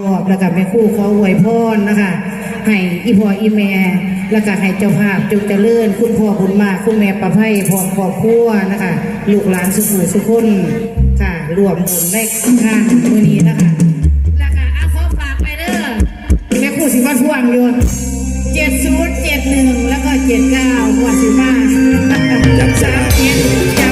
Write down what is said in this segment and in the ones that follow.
ขอบแล้วก็แม่คู่ขออวยพรนะคะให้อีพ่ออีแม่ แล้วก็ให้เจ้าภาพจงเจริญคุณพ่อคุณมากคุณแม่ประไพพร้อครอบครัวนะคะ ลูกหลานสุขุสุขคนค่ะรวมบุญในงานมื้อนี้นะคะแล้วก็เอาขอฝากไปเด้อแม่คู่สิว่าท่วงอยู่เจ็ดศูนย์เจ็ดหนึ่งแล้วก็เจ็ดเก้าหัวสิมาจับสามเจ็ดจับ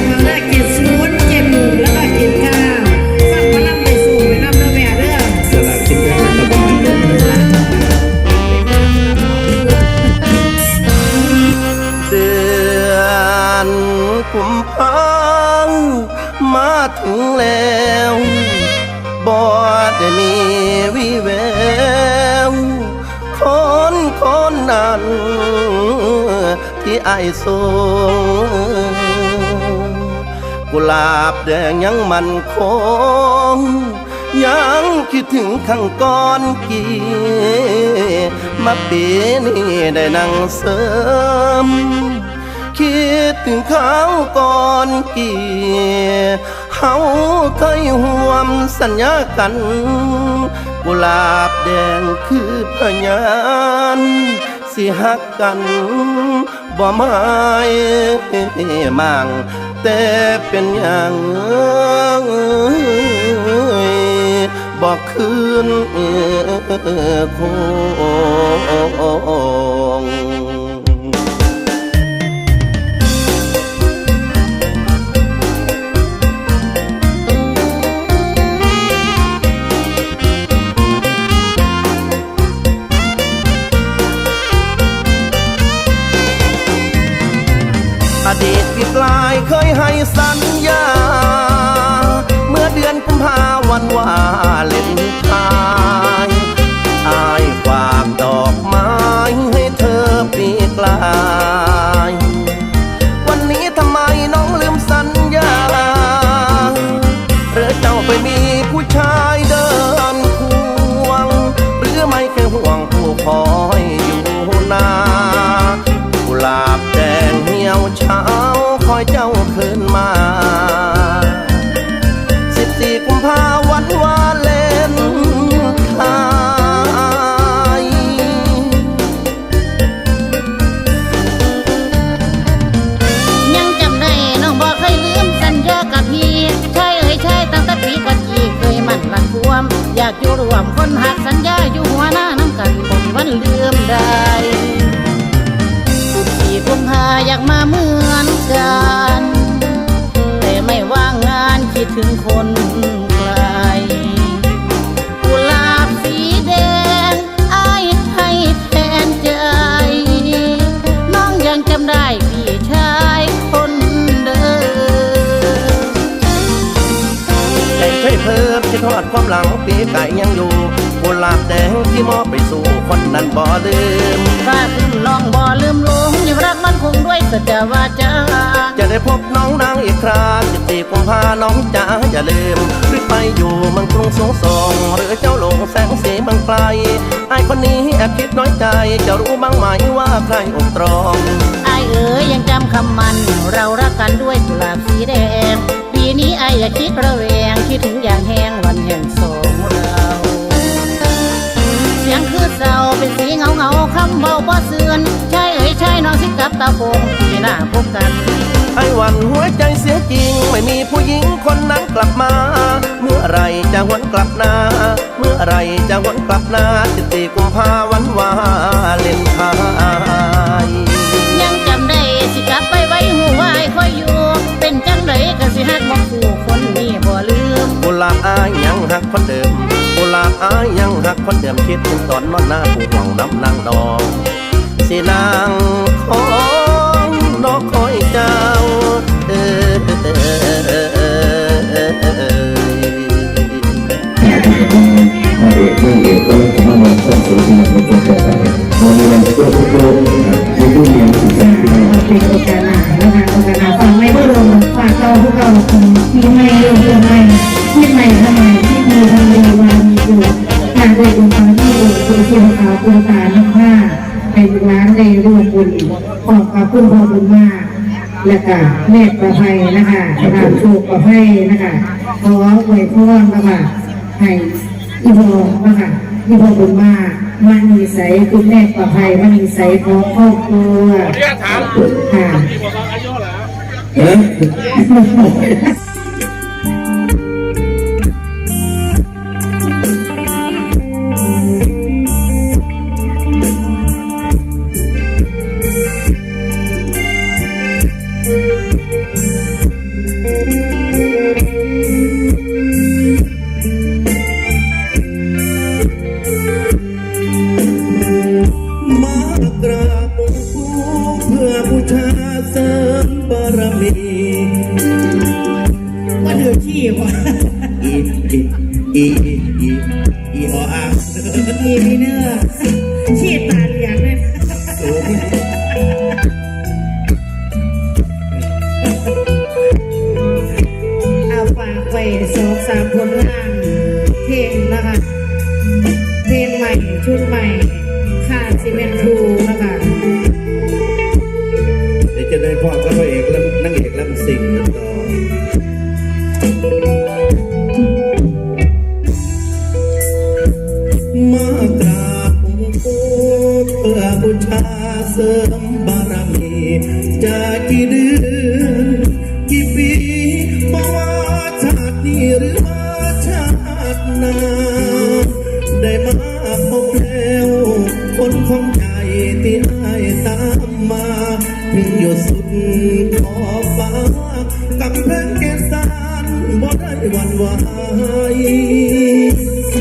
อายสูงกุหลาบแดงยังมันคงยังคิดถึงข้างก้อนกีมาปีนี้ได้นั่งเสริม คิดถึงเขาก่อนกี่เฮาเคยห่วมสัญญากัน กุหลาบแดงคือพยานสิหักกัน บ่ไม่มั่งแต่เป็นอย่างบอกคืนค เคยให้สัญญา เมื่อเดือนกุมภาวันว่าเล่นทา วมอยู่รวมคนหักสัญญาอยู่หัวหน้าน้ำกันบ่มีวันลืมได้สี่กุมภาอยากมาเหมือนกัน แต่ไม่ว่างงานคิดถึงคนไกลกุหลาบสีแดงอายให้แทนใจ น้องยังจำได้พี่ชายคนเดิมใจเคยเพิ่มคิดทอดความหลัง ไก่ยังอยู่กุหลาบแดงที่มอบไปสู่คนนั้นบ่ลืมว่าขึ้นน้องบ่ลืมหลงยังรักมันคงด้วยสัจวาจาจะได้พบน้องนางอีกคราสิบสี่กุมภาน้องจ๋าอย่าลืมหรือไปอยู่เมืองกรุงสูงส่งหรือเจ้าหลงแสงสีบางไกลไอ้คนนี้แอบคิดน้อยใจ จะรู้บ้างไหมว่าใครอกตรองไอายเอ๋ยยังจำคำมัน เรารักกันด้วยกุหลาบสีแดงปีนี้ไอายอย่าคิดระแวงคิดถึงอย่างแห้งวันแห่งสอง กลับตาโปงที่หน้าพบกัน ไอ้หวันหัวใจเสียจริง ไม่มีผู้หญิงคนนั้นกลับมา เมื่อไหรจะหวนกลับนา เมื่อไหรจะหวนกลับนาสิบสี่กุมภาวันวาเล่นไทยยังจำได้สิกลับไปไว้หูไว้คอยอยู่ เป็นจังไดก็สิฮักบ่คู่คนนี้บ่ลืมกุหลาบอายยังหักคนเดิมกุหลาบอายยังหักคนเดิมคิดถึงตอนนอนหน้าผู้ห่วงน้ำนางดองสินางขอ มาวันส่งสุรินทร์มาจนแต่วัวตัวทุกโลกมีผู้เรียนสื่อสาที่มาเป็นโอกาสหนานะคะโอกาสหนาฟังไม่เพื่อลงฝากเราพวกเรามีไม่เรื่องเรื่องไม่ที่ไม่ทำไมที่มีทำดีวามีอยู่การโดยบุญทางที่บุญคุณเสียงขาวคุณตาน้ำผ้าในร้านในร่วมบุญขอบขอบคุณพอบุญมากและก็เมตประภัยนะคะนามโชคประภัยนะคะขออวยพรนะคะให้อีพอนะคะอีพอบุญมาก มันมีใสยคุณแม่ปลอดภัยมันมีใสยของครอบครัวเรียกถามค่ะมีบทบาทอายุเหรอนะ สามผลงานเพลงนะคะเพลงใหม่ชุดใหม่ค่าซีเมนทูนะคะเดี๋ยวจะได้พ่อก็พระเอกแล้วนางเอกแล้วสิ่งกันต่อมากราบองค์ปู่เพื่อบูชาเสริม ถึงอยู่สุดขอบฟ้ากำแพงเกสารบ่ได้หวันไหวช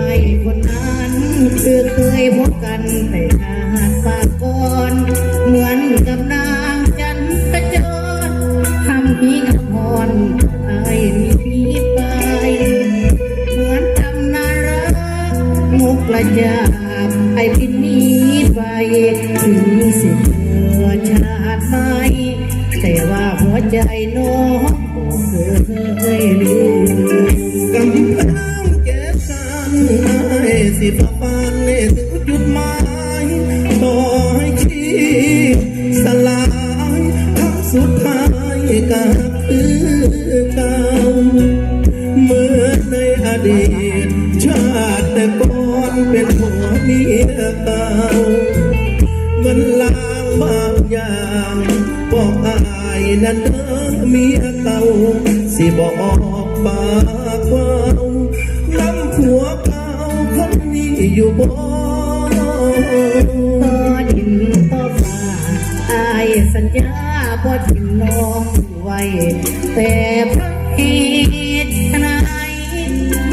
ายคนนั้นคือเคยพบกันแต่ขาดปากก่อนเหมือนกับนางจันทร์จรทำพีกับพรไอ้มีพีไป เหมือนจำนารักมุกละจา ใจน้องบ่เคยลืมกำแพงเกสารให้สิบปานให้ถึงจุดหมายต่อให้ชีพสลายครั้งสุดท้ายก็คือเก่าเมื่อในอดีตชาติแต่ก่อนเป็นผัวเมียเก่ามันลางบางอย่าง นั่นเด้อเมียเก่าสิบอกปากเว่าน้ำผัวเก่าคนนี้อยู่บ่ต่อดินต่อฟ้าอายสัญญาบ่ทิ้งน้องไว้ แต่เพราะเหตุไหน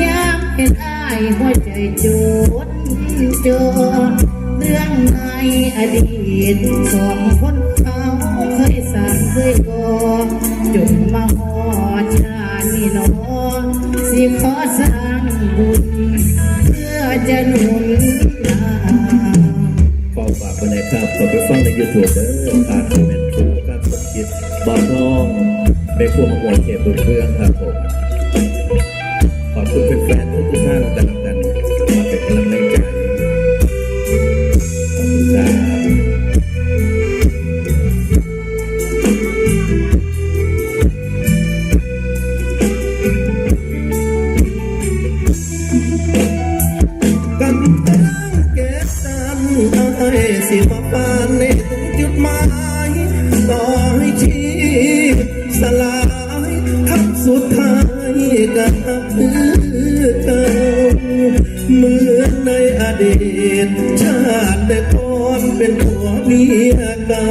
ยามเห็นอายหัวใจจดจด รื่องในอดีตสองคนเขาเคยสั่งเคยก่อจนมาหอดชาตินี้หนอสิขอสร้างบุญเพื่อจะหนุนนำขอฝากไปนะครับขอไปฟังในยูทูบเด้อการคอมเมนต์ถูกการสมคิดบอลทองไปพวงมะม่วงเขตบุญเรื่องครับผมขอบคุณแฟนๆทุกท่านกันแล้วกัน คือเก่าเหมือนในอดีต ชาติแต่ก่อนเป็นผัวเมียเก่า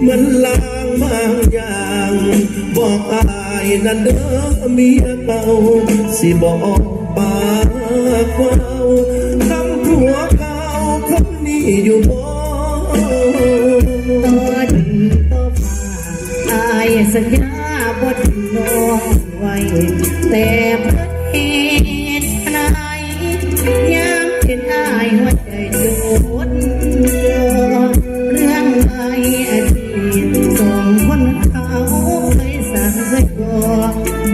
เหมือนลางบางอย่าง บอกอายนั่นเด้อเมียเก่าสิบอกปากเว้าคำผัวเก่าคนนี้อยู่บ่ตอดินต่อฟ้าอายสัญญาบ่ทิ้งน้อง ไว้ แต่เพราะเหตุไหนยามเห็นอายหัวใจโดดเจอเรื่องในอดีตสองคนเขาเคยสั่งเคยก่อ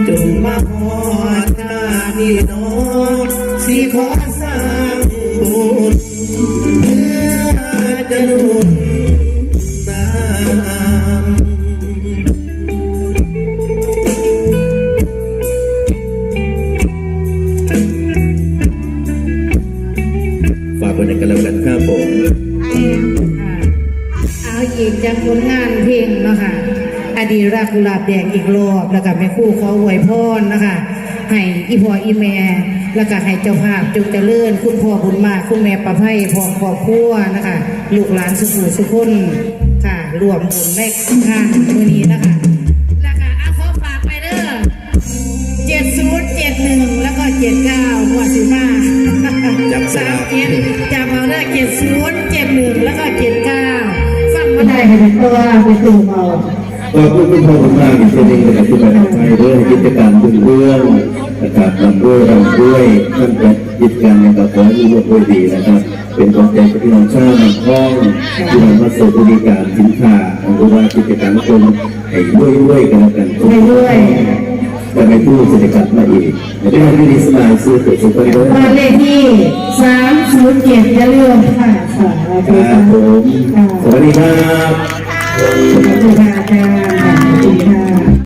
จนมาหอดชาตินี้น้องสิขอสร้างบุญเพื่อจะหากผลงานเพลงเนาะค่ะอดีรักกุหลาบแดงอีกรอบแล้วก็แม่ครู่ขออวยพรนะคะให้อีพ่ออีแม่แล้วก็ให้เจ้าภาพจงเจริญคุณพ่อบุญมากคุณแม่ประไพพ่อครอบครัวนะคะลูกหลานสุขุสุขคนค่ะรวมบุญในงานมื้อนี้นะคะแล้วก็เอาขอฝากไปเด้อเจ็ดศูนย์เจ็ดหนึ่งแล้วก็เจ็ดเก้าหัวสิมาจับสสาลามกเจ็ดจับเอาได้เจ็ดศูนย์เจ็ดหนึ่งแล้วก็เจ็ดเก้า ฟังมาได้ให้เป็นตัวไปตูมเอาก็พูดคุณพ่อคุณแม่อีกทีหนึงนะที่มาทำให้เรื่องกิจการบุญเรื่องนะครับลำด้วยรำด้วยท่านเป็นกิจการในกับขอให้รู้ด้วยดีนะครับ เป็นกำลังใจพี่น้องชาวในห้องที่มามาสู่บริการสินค้าหรือว่ากิจการคนให้ด้วยด้วยกันกันให้ด้วยจะไม่พูดเศรษฐกิจมาอีกในเรื่องที่ดีสบาซื้อเกิดสุขภาพบ้านเลขที่สา ศูนย์เจ็ดอย่าลืมค่ะสอนเราไปทำบุญสวัสดีครับสวัสดีคาจารย์สวัสดีค่ะ